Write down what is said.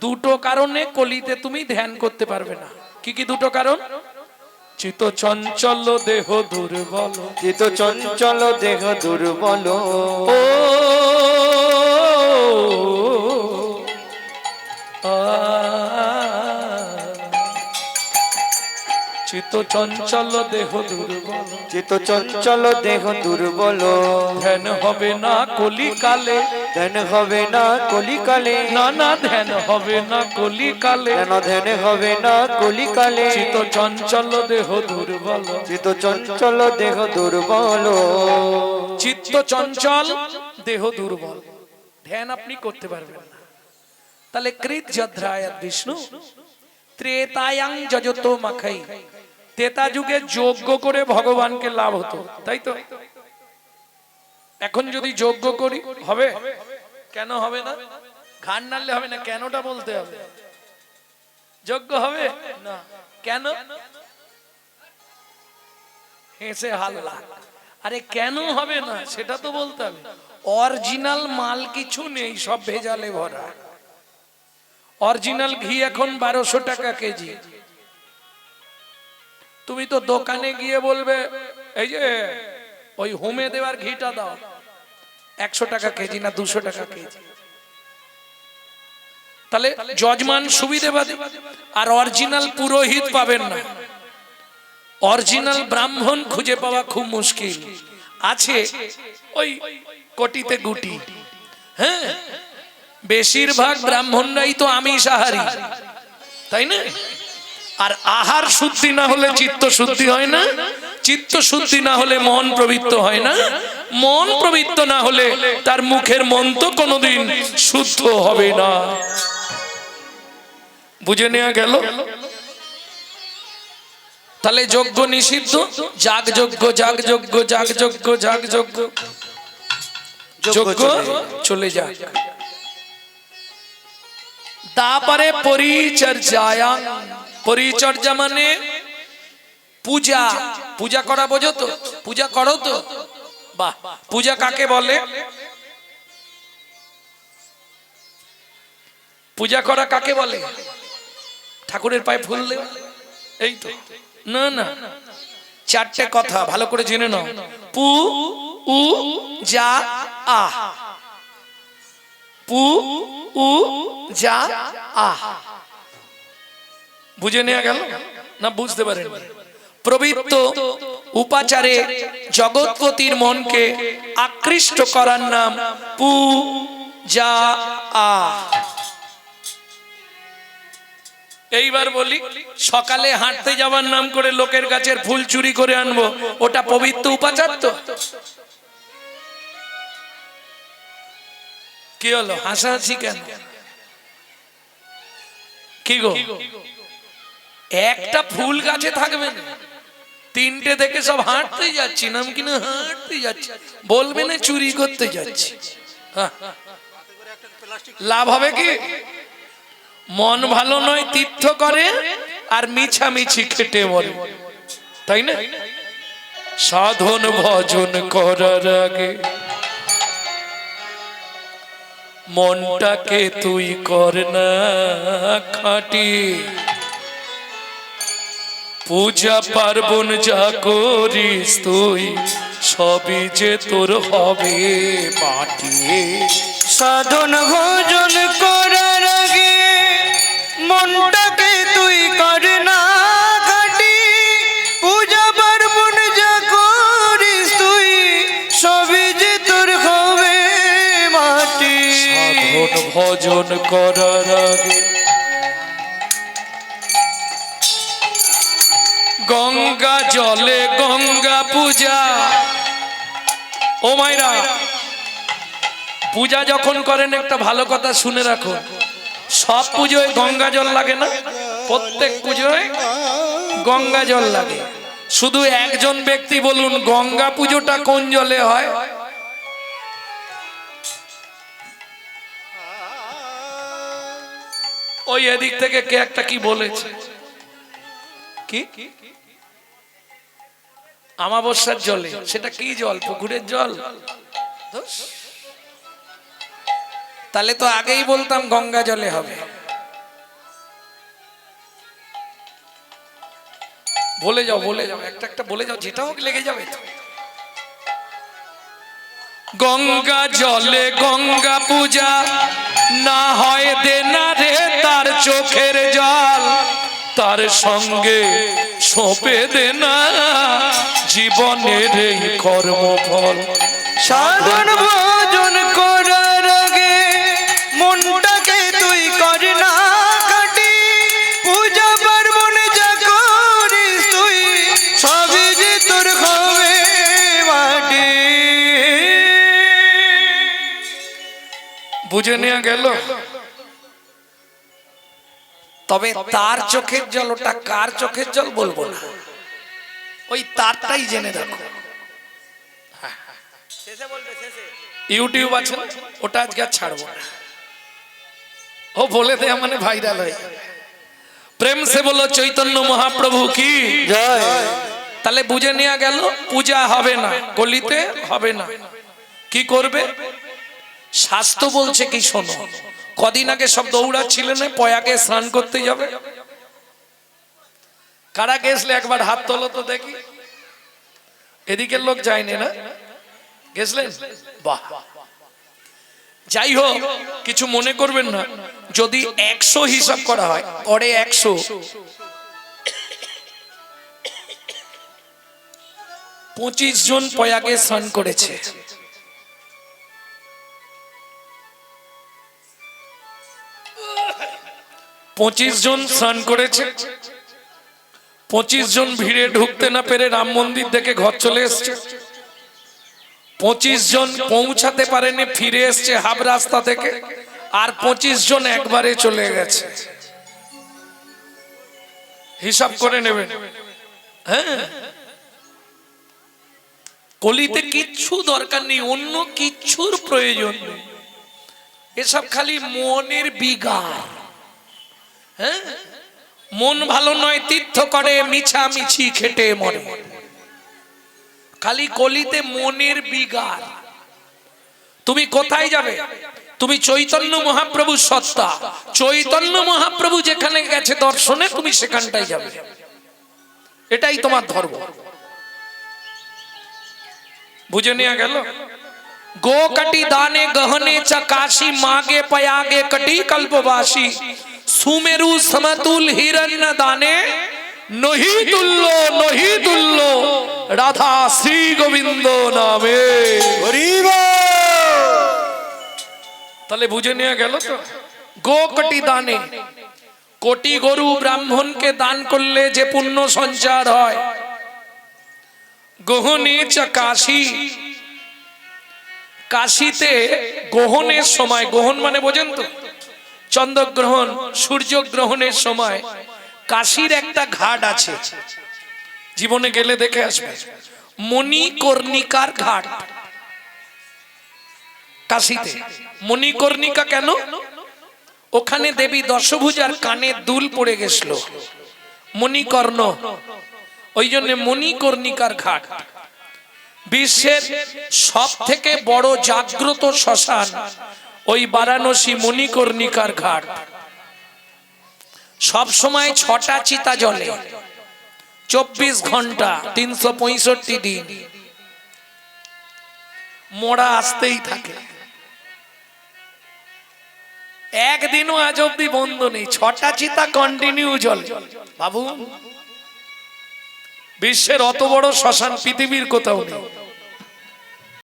দুটো কারণে কলিতে তুমি ধ্যান করতে পারবে না। কি কি দুটো কারণ? চিত চঞ্চল দেহ দুর্বল। চিত চঞ্চল দেহ দুর্বল। ও চিত চঞ্চল দেহ দুর্বল। চিত চঞ্চল দেহ দুর্বল। ধ্যান হবে না কলিকালে। ধ্যান হবে না কলিকালে। না না ধ্যান হবে না কলিকালে। ধ্যান ধ্যান হবে না কলিকালে। চিত চঞ্চল দেহ দুর্বল। চিত চঞ্চল দেহ দুর্বল। চিত্ত চঞ্চল দেহ দুর্বল। ধ্যান আপনি করতে পারবেন না। তাহলে কৃত যদ্রায়াত বিষ্ণু। ত্রেতায়াং যজত মাখাই তেতা যুগে যোগ্য করে ভগবানকে লাভ হতো তাই তো? এখন যদি যজ্ঞ করি হবে? কেন হবে না? ঘান নাড়লে হবে না? কেনটা বলতে হবে? যজ্ঞ হবে? না। কেন? হেসে হাল্লা আরে কেন হবে না? সেটা তো বলতে হবে। অরিজিনাল মাল কিছু নেই সব ভেজালে ভরা। অরিজিনাল ঘি এখন বারোশো টাকা কেজি। তুমি তো দোকানে গিয়ে বলবে এই যে ওই হোমে দেওয়ার ঘিটা দাও। একশো টাকা কেজি না দুশো টাকা কেজি। তাহলে যজমান সুবিধেবাদী আর অরিজিনাল পুরোহিত পাবেন না। অরিজিনাল ব্রাহ্মণ খুঁজে পাওয়া খুব মুশকিল। আছে ওই কোটিতে গুটি। হ্যাঁ? বেশিরভাগ ব্রাহ্মণরাই তো আমিষাহারী। তাই না? আর আহার শুদ্ধি না হলে চিত্ত শুদ্ধি হয় না? চিত্ত শুদ্ধি না হলে মন প্রবৃত্ত হয় না। মন প্রবৃত্ত না হলে তার মুখের মন তো কোনোদিন শুদ্ধ হবে না। বুঝে নেওয়া গেল? তাহলে যজ্ঞ নিষিদ্ধ? যাগ যজ্ঞ যাগ যজ্ঞ যাগ যজ্ঞ যাগ যজ্ঞ। যজ্ঞ চলে যাক। তারপরে পরিচর্যায়া। পরিচর্যা মানে পূজা পূজা করা বোঝো তো? পূজা করো তো? বাহ, পূজা কাকে বলে? পূজা করা কাকে বলে? ঠাকুরের পায়ে ফুল দেওয়া এই তো। না না। চারটে কথা, ভালো করে জেনে নাও। পু, উ, যা, আ। পু, উ, যা, আ। বুঝে নেওয়া গেল? না, বুঝতে পারেন? প্রবৃত্ত উপাচারে জগৎপতির মনকে আকৃষ্ট করার নাম পু যা আ এইবার বলি, সকালে হাঁটতে যাওয়ার নাম করে লোকের গাছের ফুল চুরি করে আনব, ওটা পবিত্র উপাচার তো? কি হলো? হাসাহাসি কেন? কি গো? একটা ফুল গাছে থাকবে না? তিনটে থেকে সব হাঁটতে যাচ্ছি নাম কিনা হাঁটতে যাচ্ছি। বলবে না চুরি করতে যাচ্ছি। হ্যাঁ। লাভ হবে কি? মন ভালো নয়, তীর্থ করে আর মিছামিছি খেটে বলে তাই না? সাধন ভজন করার আগে মনটাকে তুই কর না, খাটি। পূজা পার্বণ যা করিস তুই, সবই যে তোর হবে মাটি সাধন ভোজন করার আগে মনটাকে তুই কর না কাটি পূজা পার্বণ যা করিস তুই, সবই যে তোর হবে মাটি। সাধন ভজন করার আগে গঙ্গা জলে গঙ্গা পূজা। ও মাইরা পূজা যখন করেন, একটা ভালো কথা শুনে রাখো। সব পুজোয় গঙ্গা জল লাগে না? প্রত্যেক পুজোয় গঙ্গা জল লাগে। শুধু একজন ব্যক্তি বলুন, গঙ্গা পুজোটা কোন জলে হয়? ওই এদিক থেকে কে একটা কি বলেছে? কি? আমাবস্যার জলে। সেটা কি জল? পুকুরের জল? তাহলে তো আগেই বলতাম গঙ্গা জলে হবে। বলে যাও বলে যাও। একটা একটা বলে যাও, যেটা হোক লেগে যাবে গঙ্গা জলে গঙ্গা পূজা, না হয় দে না রে তার চোখের জল। তার সঙ্গে সঁপে দেনা জীবনের এই কর্মফল। সাধন ভোজন করার আগে মনটাকে তুই কর না কাটি। পূজা পার্বণ যা করিস তুই, সবই যে তোর হবে মাটি। বুঝে নেওয়া গেল? তবে তার চোখের জল ওটা কার চোখের জল বলব না। ওই তারটাই জেনে রাখো। ইউটিউব আছে ওটা আজকে আর ছাড়বো না। ও বলে দেয়া মানে ভাইরাল হয়ে। প্রেম সে বলো চৈতন্য মহাপ্রভু কি? তাহলে বুঝে নেওয়া গেল পূজা হবে না গলিতে হবে না। কি করবে? স্বাস্থ্য বলছে কি শোনো। কদিন আগে সব দৌড়াচ্ছিলেন পয়াকে স্নান করতে যাবে। কারা গেছলে একবার হাত তোলো তো দেখি। এদিকের লোক যায়নি না? গেছলেন বাহ। যাই হোক, কিছু মনে করবেন না। যদি একশো হিসাব করা হয়, পরে একশো। পঁচিশ জন পয়াকে স্নান করেছে। পঁচিশ জন স্নান করেছে। পঁচিশ জন ভিড়ে ঢুকতে না পেরে রাম মন্দির দেখে ঘর চলে এসছে। পঁচিশ জন পৌঁছাতে পারেনি, ফিরে এসছে হাফ রাস্তা থেকে। আর পঁচিশ জন একবারে চলে গেছে। হিসাব করে নেবেন। হ্যাঁ। কলিতে কিচ্ছু দরকার নেই, অন্য কিচ্ছুর প্রয়োজন এসব খালি মনের বিগার মন ভালো নয়, তীর্থ করে মিছা মিছি খেটে মরে। খালি কলিতে মনের বিগার। তুমি কোথায় যাবে? তুমি চৈতন্য মহাপ্রভু সত্তা। চৈতন্য মহাপ্রভু যেখানে গেছে, দর্শনে তুমি সেখানটাই যাবে। এটাই তোমার ধর্ম। বুঝে নেওয়া গেল? গো কাটি দানে গহনে চকাশি, মাগে পয়াগে কটি কল্পবাসী। সুমেরু সমাতুল হিরণ্য দানে নহি তুল্য নহি তুল্য রাধা শ্রী গোবিন্দ নামে। তাহলে বুঝে নিয়ে গেল তো? গো কোটি দানে কোটি গরু ব্রাহ্মণকে দান করলে যে পুণ্য সঞ্চার হয়। গহনে কাশি কাশিতে গহনের সময় গহন মানে বোঝেন তো? চন্দ্রগ্রহণ, সূর্যগ্রহণের সময় কাশির একটা ঘাট আছে। জীবনে গেলে দেখে আসবে, মণিকর্ণিকার ঘাট। কাশিতে। মণিকর্ণিকা কেন? ওখানে দেবী দশভুজার কানে দুল পড়ে গেছিল। মণিকর্ণ। ওই জন্য মণিকর্ণিকার ঘাট। বিশ্বের সব থেকে বড় জাগ্রত শ্মশান ওই বারাণসী মণিকর্ণিকার ঘাট। সব সময় ছটা চিতা জলে চব্বিশ ঘণ্টা, তিনশো পঁয়ষট্টি দিন। মোড়া আসতেই থাকে। একদিনও আজ অব্দি বন্ধ নেই। ছটা চিতা কন্টিনিউ জল বাবু, বিশ্বের অত বড় শ্মশান পৃথিবীর কোথাও নেই।